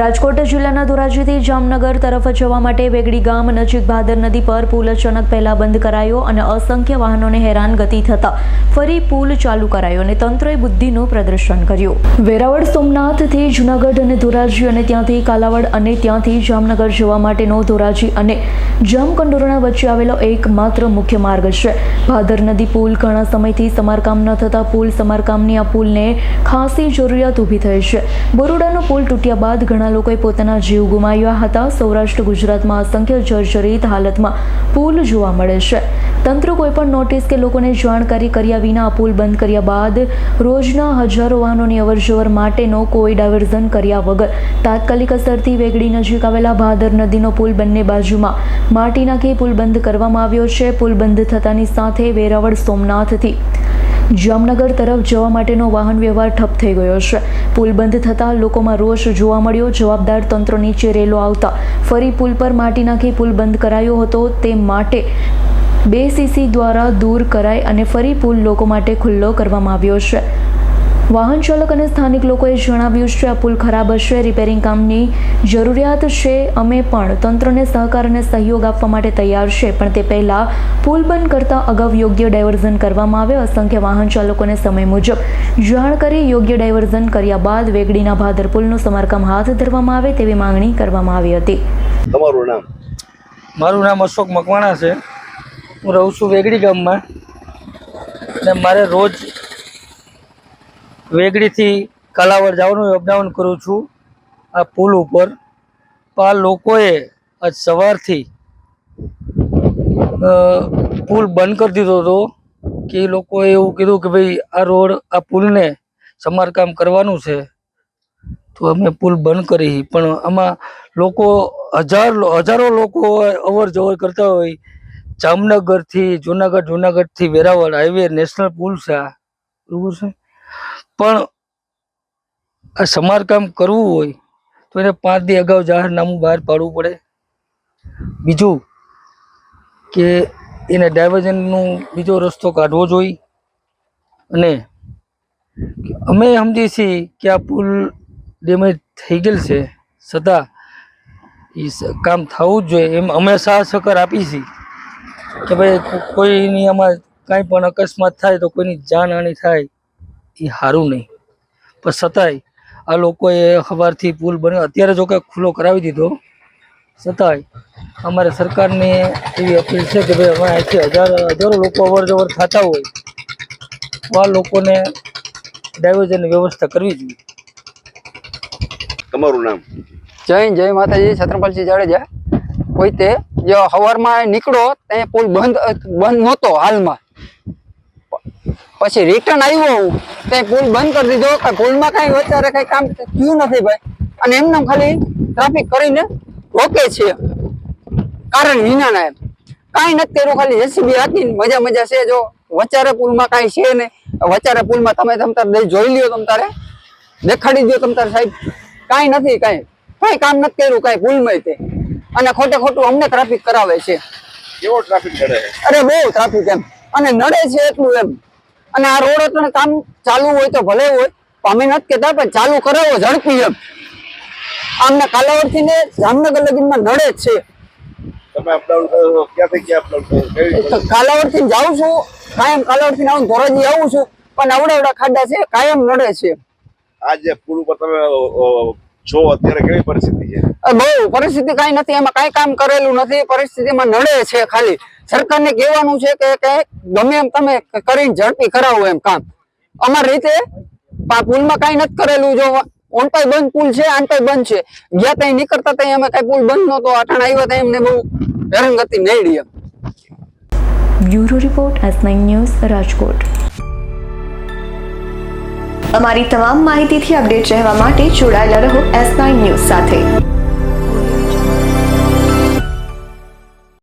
રાજકોટ જિલ્લાના ધોરાજીથી જામનગર તરફ જવા માટે વેગડી ગામ નજીક ભાદર નદી પર પુલ અચાનક પહેલા બંધ કરાયો અને અસંખ્ય વાહનોને હેરાન ગતિ થતા ફરી પુલ ચાલુ કરાયો અને તંત્રએ બુદ્ધિનું પ્રદર્શન કર્યું. વેરાવળ સોમનાથથી જુનાગઢ અને ધોરાજી અને ત્યાંથી કાલાવડ અને ત્યાંથી જામનગર જવા માટેનો ધોરાજી અને જામકંડોરણા વચ્ચે આવેલો એકમાત્ર મુખ્ય માર્ગ છે. ભાદર નદી પુલ ઘણા સમયથી સમારકામ ન થતા પુલ સમારકામની આ પુલને ખાસી જરૂરિયાત ઊભી થઈ છે. બરોડાનો પુલ તૂટ્યા બાદ ઘણા લોકોએ પોતાના જીવ ગુમાવ્યા હતા. સૌરાષ્ટ્ર, ગુજરાતમાં અસંખ્ય જર્જરિત હાલતમાં પુલ જોવા મળે છે. તંત્ર કોઈપણ નોટિસ કે લોકોને જાણકારી કર્યા વિના પુલ બંધ કર્યા બાદ રોજના હજારો વાહનોની અવરજવર માટેનો કોઈ ડાયવર્ઝન કર્યા વગર તાત્કાલિક અસરથી વેગડી નજીક આવેલા ભાદર નદીનો પુલ બંને બાજુમાં માટી નાખી પુલ બંધ કરવામાં આવ્યો છે. પુલ બંધ થતાની સાથે વેરાવળ સોમનાથથી જામનગર તરફ જવા માટેનો વાહન વ્યવહાર ઠપ થઈ ગયો છે. પુલ બંધ થતાં લોકોમાં રોષ જોવા મળ્યો. જવાબદાર તંત્ર નીચે રેલો આવતા ફરી પુલ પર માટી નાખી પુલ બંધ કરાયો હતો. તે માટે બે સીસી દ્વારા દૂર કરાઈ અને ફરી પુલ લોકો માટે ખુલ્લો કરવામાં આવ્યો છે. વાહન ચાલક અને સ્થાનિક લોકોએ જણાવ્યું છે આ પુલ ખરાબ હશે રિપેરિંગ કામની જરૂરિયાત છે. અમે પણ તંત્રને સહકાર અને સહયોગ આપવા માટે તૈયાર છે પણ તે પહેલાં પુલ બંધ કરતા અગાઉ યોગ્ય ડાયવર્ઝન કરવામાં આવે અસંખ્ય વાહન ચાલકોને સમય મુજબ. જાણ કરી યોગ્ય ડાયવર્ઝન કર્યા બાદ વેગડીના ભાદર પુલનું સમારકામ હાથ ધરવામાં આવે તેવી માંગણી કરવામાં આવી હતી. તમારું નામ? મારું નામ અશોક મકવાણા છે. હું રહું છું વેગડી ગામમાં. મારે રોજ વેગડીથી કાલાવડ જવાનું અપડાઉન કરું છું. આ પુલ ઉપર. આ લોકોએ આજ સવારથી પુલ બંધ કરી દીધો હતો કે લોકોએ એવું કીધું કે ભાઈ આ રોડ, આ પુલને સમારકામ કરવાનું છે. તો અમે પુલ બંધ કરી. પણ આમાં લોકો હજાર, હજારો લોકો અવર જવર કરતા હોય. જામનગરથી, જુનાગઢ, જુનાગઢથી વેરાવળ, હાઈવે, નેશનલ પુલ છે આ. બરોબર છે? પણ આ સમારકામ કરવું હોય તો એને પાંચ દી અગાઉ જાહેરનામું બહાર પાડવું પડે. બીજું કે એને ડાયવર્ઝનનું બીજો રસ્તો કાઢવો જોઈએ. અને અમે સમજીએ છીએ કે આ પુલ ડેમેજ થઈ ગયેલ છે છતાં એ કામ થવું જ જોઈએ. એમ અમે સાહ સહકાર આપી છીએ કે ભાઈ કોઈની આમાં કાંઈ પણ અકસ્માત થાય તો કોઈની જાનહાનિ થાય. એ સારું નહીં. પણ છતાંય આ લોકોએ સવારથી પુલ બન્યો. અત્યારે જો કે ખુલ્લો કરાવી દીધો છતાંય અમારે સરકારને એવી અપીલ છે કે ભાઈ અમે અહીંથી હજાર હજારો લોકો અવર જવર થતા હોય તો આ લોકોને ડાયવર્ઝનની વ્યવસ્થા કરવી જોઈએ. તમારું નામ? જય જય માતાજી. છત્રપાલસિંહ જાડેજા. કોઈ તે જો સવારમાં નીકળો ત્યાં પુલ બંધ બંધ નહોતો હાલમાં. પછી રિટર્ન આવ્યો હું. ત્યાં પુલ બંધ કરી દીધો કે પુલમાં કાંઈ અત્યારે કઈ કામ થયું નથી ભાઈ. અને એમને ખાલી ટ્રાફિક કરીને રોકે છે. કારણ વિનાના એમ. કાંઈ નથી કર્યું ખાલી જેસીબી હતી મજા મજા છે. જો વચારે પુલમાં કાંઈ છે નહીં. વચારે પુલમાં તમે તમ તારે દઈ જોઈ લ્યો તમ તારે. દેખાડી દો તમ તારે સાહેબ. કાંઈ નથી કાંઈ. કાંઈ કામ નથી કર્યું કાંઈ પુલમાં તે. અને ખોટે ખોટું અમને ટ્રાફિક કરાવે છે. કેવો ટ્રાફિક અરે બહુ ટ્રાફિક એમ. અને નડે છે એટલું એમ. અને આ રોડ એટલે કામ ચાલુ હોય તો ભલે હોય અમે નથી કહેતા પણ ચાલુ કરાવો ઝડપી એમ. આમને કાલાવડથી ને જામનગર લગીનમાં નડે જ છે. રીતે? કાલાવડથી જાઉં છું કાયમ કાલાવડથી આવું ધોરાજી આવું છું પણ અવડા અવડા ખાડા છે કાયમ નડે છે. આજે પૂરું પર તમે છો અત્યારે કેવી પરિસ્થિતિ છે? બહુ પરિસ્થિતિ કઈ નથી એમાં કઈ કામ કરેલું નથી પરિસ્થિતિમાં નડે છે ખાલી. સરકારને કહેવાનું છે કે કે ગમે એમ તમે કરીને ઝડપી કરાવો એમ કામ. અમારી રીતે પુલમાં કઈ નથી કરેલું. જો ઓનટાઈ બંધ પુલ છે આનટાઈ બંધ છે. ગયા ત્યાં નીકળતા ત્યાં અમે કઈ પુલ બંધ નહોતો. અટાણ આવ્યા ત્યાં એમને બહુ હેરાનગતિ નડી એમ. Bureau report S news, Rajkot. અમારી તમામ માહિતીથી અપડેટ રહેવા માટે જોડાયેલા રહો એસ ન્યૂઝ સાથે.